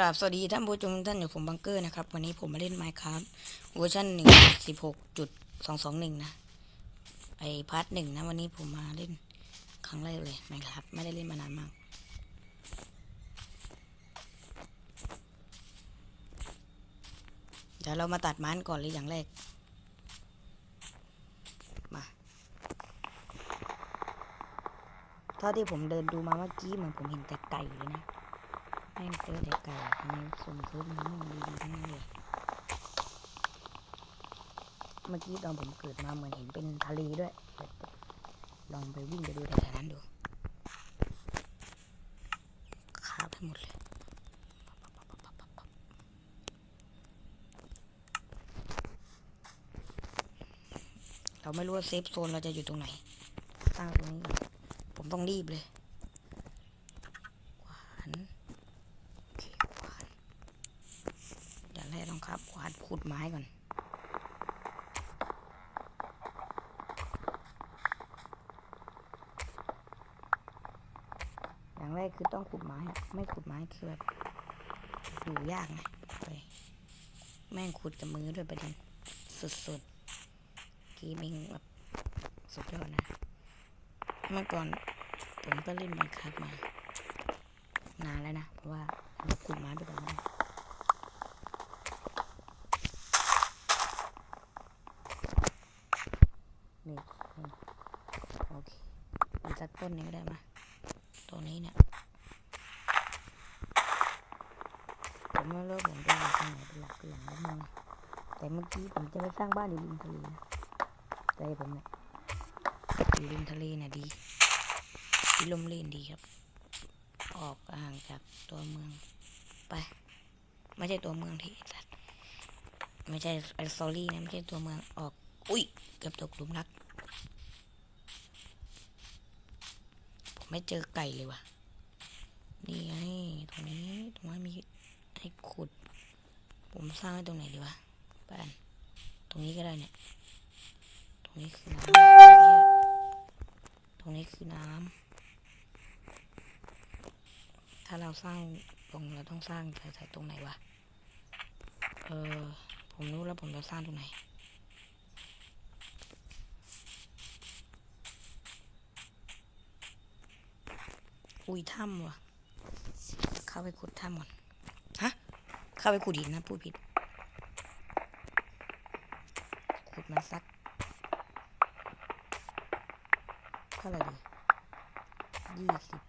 กราบสวัสดีท่านผู้ชมท่านอยู่ผมบังเกอร์นะครับ วันนี้ผมมาเล่น Minecraft เวอร์ชันหนึ่งสิบหกจุดสองสองหนึ่งนะไอพาร์ทหนึ่งนะ วันนี้ผมมาเล่นครั้งแรกเลย Minecraft ไม่ได้เล่นมานานมาก เดี๋ยวเรามาตัดไม้ก่อนเลยอย่างแรก มาเท่าที่ผมเดินดูมาเมื่อกี้เหมือนผมเห็นแต่ไก่เลยนะ แม่งเจอแต่ไก่ทำไมส่งเคิร์ฟมาไม่ดีๆทั้งนั้นเลยเมื่อกี้ตอนผมเกิดมาเหมือนเห็นเป็นทะเลด้วย ลองไปวิ่งไปดูแถวนั้นดูคาบให้หมดเลยเราไม่รู้ว่าเซฟโซนเราจะอยู่ตรงไหน ตั้งตรงนี้ ผมต้องรีบเลยขวาน โอเคขวานอย่างแรกต้องครับ ขุดไม้ก่อน อย่างแรกคือต้องขุดไม้อะไม่ขุดไม้คือแบบอยู่ยากนะเฮ้ยแม่งขุดกับมือด้วยประเด็นสุดๆกีมิงแบบสุดยอดนะ เมื่อก่อนผมก็เล่นบังคับมา นานแล้วนะ เพราะว่าเราขุดไม้ไปก่อนนะนี่นี่โอเคอีกสัก ต้นนึงก็ได้มาตรงนี้เนี่ยผมไม่รู้ผมจะอยู่ตรงไหนเป็นหลักเป็นหลังแล้วมึงแต่เมื่อกี้ผมจะไปสร้างบ้านอยู่ริมทะเลนะใจผมเนี่ยอยู่ริมทะเลเนี่ยดีที่ลมเล่นดีครับ ออกห่างจากตัวเมืองไป ไม่ใช่ตัวเมืองที่สัตว์ไม่ใช่ไอซอรี่นะไม่ใช่ตัวเมืองออก อุ้ยเกือบตกหลุมรัก ผม ไม่เจอไก่เลยว่ะ นี่ไงตรงนี้ตรงนี้มีให้ขุด ผมสร้างไว้ตรงไหนดีวะบ้านตรงนี้ก็ได้เนี่ย ตรงนี้คือน้ำตรงนี้คือน้ำถ้าเราสร้างตรงเราต้องสร้างใส่ตรงไหนวะ เออ ผมรู้แล้วผมจะสร้างตรงไหน อุ้ยถ้ำว่ะ เข้าไปขุดถ้ำก่อน ฮะ เข้าไปขุดหินนะพูดผิด ขุดมาสักเท่าไหร่ดียี่สิบ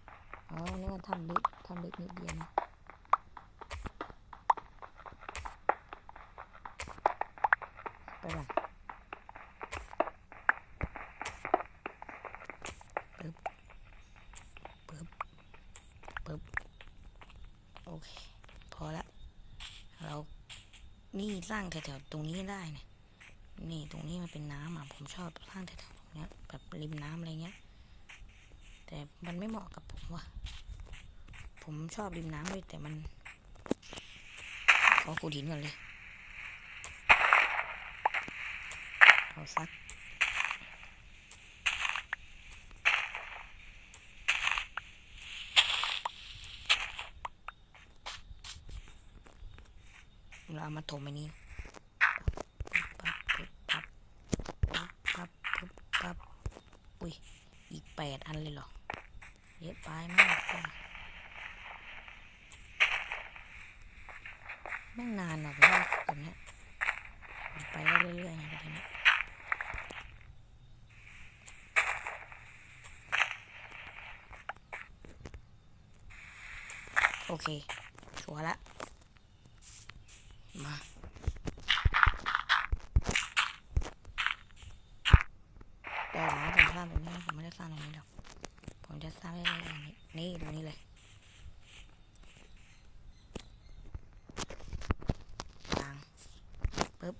อ๋อนี่มันทำเล็กทำเล็กนิดเดียวนะไปก่อนปึ๊บ ปึ๊บ ปึ๊บ โอเค พอละ เรา นี่ สร้างแถวๆตรงนี้ได้นะนี่ตรงนี้มันเป็นน้ำอะผมชอบสร้างแถวๆตรงเนี้ยแบบริมน้ำอะไรเงี้ย แต่มันไม่เหมาะกับผมว่ะผมชอบริมน้ำด้วยแต่มัน ขอขุดหินก่อนเลย เอาซัก เราเอามาถมอันนี้ปั๊บปึ๊บปั๊บปั๊บปั๊บปึ๊บปั๊บอุ้ย อีกแปดอันเลยเหรอ เยอะไปมากไปไม่งนานหรอกว่าแบบนี้ไปเรื่อยๆนะแบบนี้ยโอเค ชัวร์ละ มาแต่นะผมสร้างตรงนี้ผมไม่ได้สร้างตรงนี้หรอกผมจะสร้างไว้ตรงนี้นี่ตรงนี้เลยวางปึ๊บ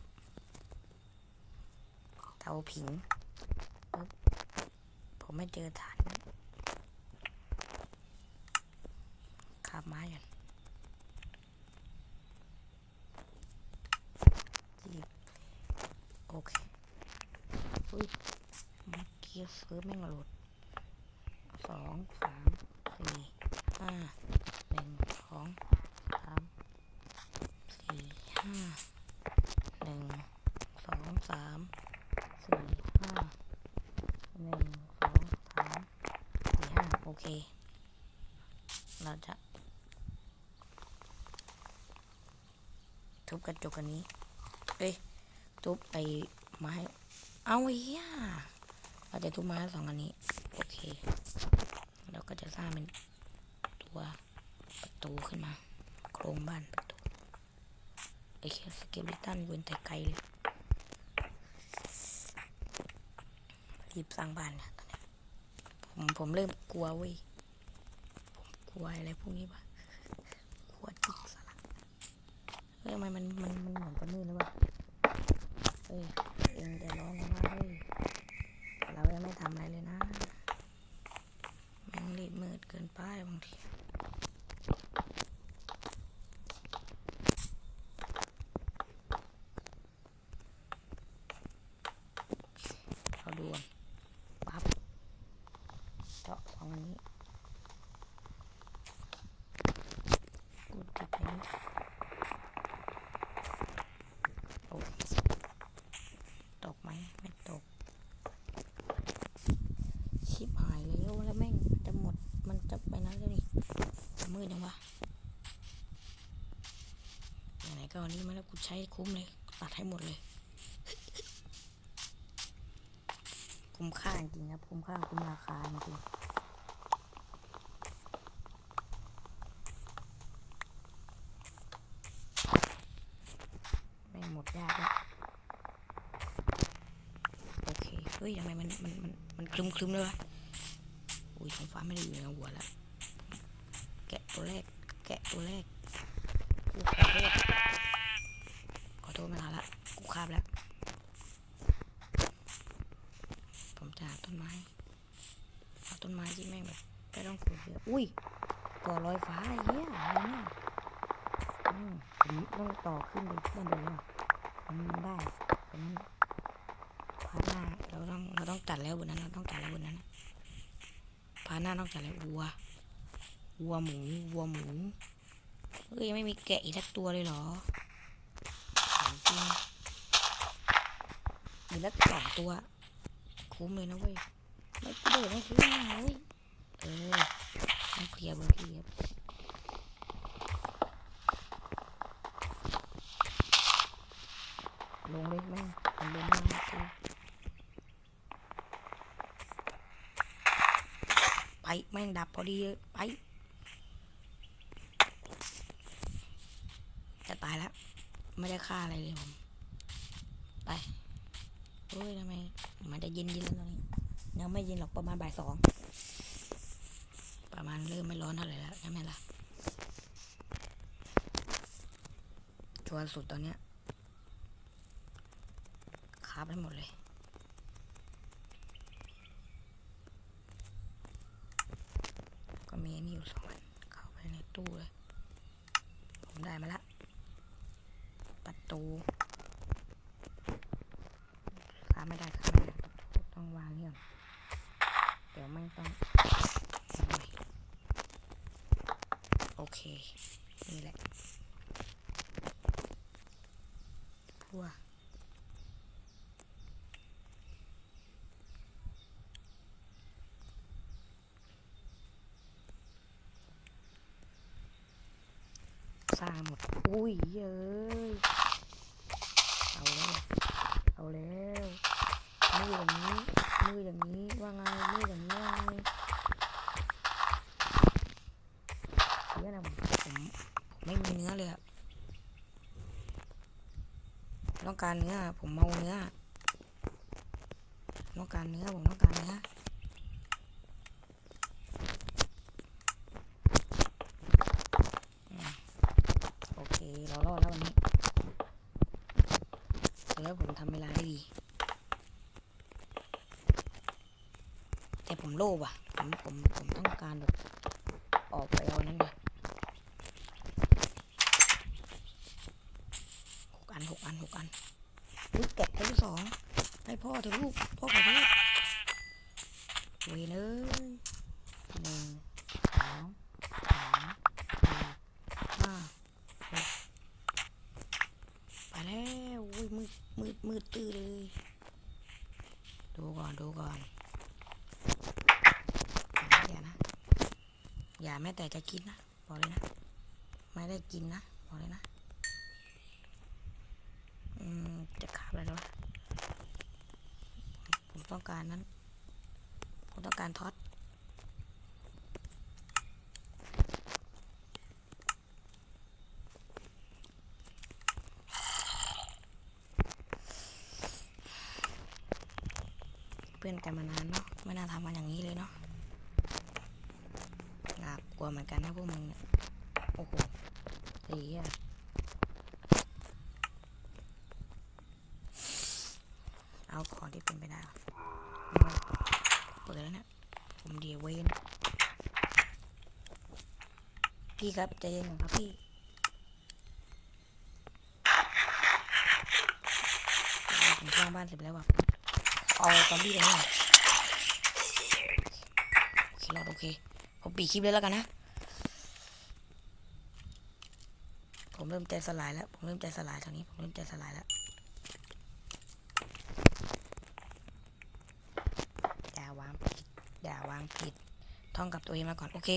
เตาผิงปึ๊บผมไม่เจอฐาน เคอุ้ยเกียร์เฟิร์มแม่งหลุดสองสามสี่ห้าหนึ่งสองสามสี่ห้าหนึ่งสองสามสี่ห้าหนึ่งสองสามสี่ห้าโอเค เราจะทุบกระจกอันนี้ เอ้ย ทุบไอ้ไม้ เอาเหี้ยเราจะทุบไม้สองอันนี้ โอเค เราก็จะสร้างเป็นตัวประตูขึ้นมา โครงบ้านประตูไอ้แค่สเกลิตันเว้นแต่ไกลเลย รีบสร้างบ้านเนี่ยตอนนผมผมเริ่มกลัวเว้ย ผมกลัวอะไรพวกนี้ปะกลัวจิกสลักเฮ้ยทำไมมันมันมันเหมือนปะนื่นเลยวะ เฮ้ยเองจะร้อนแล้วนะเฮ้ยเรายังไม่ทำอะไรเลยนะ แม่งรีบมืดเกินไปบางที เราดูกันปั๊บเจาะสองอันนี้กูติดไปนี่โอ้ตกไหมไม่ตก ชิบหายแล้วแล้วแม่งจะหมด มันจะไปนั้นแล้วนี่จะ มืดยังวะไหนก็อันนี้มาแล้วกูใช้คุ้มเลย ตัดให้หมดเลย คุ้มค่าจริงครับ คุ้มค่าคุ้มราคาจริงไม่หมดยากแล้วโอเค เฮ้ยทำไมมันมันมันมันคลึมคลึมเลยวะอุ้ยท้องฟ้าไม่ได้อยู่ในหัวแล้ว ตัวแรก แกะตัวแรกกูขอโทษขอโทษไม่ทันละกูคาบแล้ว ผมจะหาต้นไม้เอาต้นไม้ที่แม่งแบบไม่ต้องขุดเยอะอุ้ยก่อลอยฟ้าไอ้เหี้ยอะไรเนี่ยอืมผมต้องต่อขึ้นไปด้านบนเลยว่ะมันได้ตรงนั้นพาหน้าเราต้องเราต้องตัดแล้วบนนั้นเราต้องตัดแล้วบนนั้นพาหน้าต้องตัดแล้ววัว วัวหมูวัวหมูเฮ้ยไม่มีแกะอีกสักตัวเลยเหรอจริงมีแล้วสองตัว คุ้มเลยนะเว้ยไม่กูเดินไม่คุ้มเว้ยเออต้องเคลียร์บางทีครับลงเลยแม่งมันเดินม่ได้กูไปแม่งดับพอดีไป จะตายแล้ว ไม่ได้าอะไรเลยผม ไปโอ้ยทำไมมันจะเย็นเย็นแล้วตอนนี้ยังไม่เย็นหรอกประมาณบ่ายสองประมาณเริ่มไม่ร้อนเท่าไหร่แล้วใช่ไหมล่ะชวร์สุดตอนเนี้ยคาบให้หมดเลยก็มีนนี้อยู่สองอันเข้าไปในตู้เลย ผมได้มาละ ประตูคาบไม่ได้คาไม่ได้ต้องวางนี่ก่อนเดี๋ยวไม่ต้อง โอเค นี่แหละพัวสร้างหมด อุ้ยเย้ยเอาแล้ว เอาแล้วมืออย่างนี้มืออย่างนี้ว่าไงมืออย่างนี้ว่าไงเดี๋ยนะผมผมไม่มีเนื้อเลยอะต้องการเนื้อผมเมาเนื้อต้องการเนื้อผมต้องการเนื้อมโอเค เรารอดแล้ววันนี้ แล้วผมทำเวลาได้ดี แต่ผมโลภอะ ผมผมผมต้องการแบบออกไปเอานั่นไงหกอันหกอันหกอันลูกแกะตัวที่สองให้พ่อเถอะลูก พ่อขอโทษเวยเลยหนึ่งสองสามสี่ห้าหกไปแล้วอุ้ยมืดมืดมืด ตื้อเลย ดูก่อนดูก่อน อย่านะ อย่าแม้แต่จะคิดนะ บอกเลยนะ ไม่ได้กินนะ บอกเลยนะ อืม จะขาบอะไรแล้วผมต้องการนั้น ผมต้องการท็อต เพื่อน กันมานานเนาะไม่น่าทำกันอย่างนี้เลยเนาะน่ากลัวเหมือนกันนะพวกมึงเนี่ยโอ้โหไอ้เหี้ยเอาของที่เป็นไปได้เปิดแล้วเนี่ยผมเดียเวนพี่ครับใจเย็นก่อนครับพี่ผมสร้างบ้านเสร็จแล้วว่ะ เอาซอมบี้ตรงนี้ก่อนโอเครอดโอเค ผมปีคลิปเลยแล้วกันนะ ผมเริ่มใจสลายแล้ว ผมเริ่มใจสลายตอนนี้ ผมเริ่มใจสลายแล้วอย่าวางผิดอย่าวางผิด ท่องกับตัวเองมาก่อน โอเค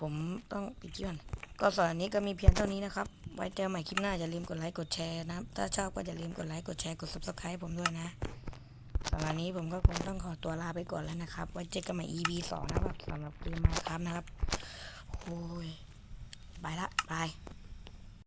ผมต้องปิดคลิปก่อน ก็สำหรับนี้ก็มีเพียงเท่านี้นะครับไว้เจอใหม่คลิปหน้าอย่าลืมกดไลค์กดแชร์นะ ถ้าชอบก็อย่าลืมกดไลค์กดแชร์กด subscribe ผมด้วยนะำหรับนี้ผมก็คงต้องขอตัวลาไปก่อนแล้วนะครับ ไว้เจอกันใหม่ EP สองนะครับสำหรับเกมมาครับนะครับ โอ้ย ไปละ บาย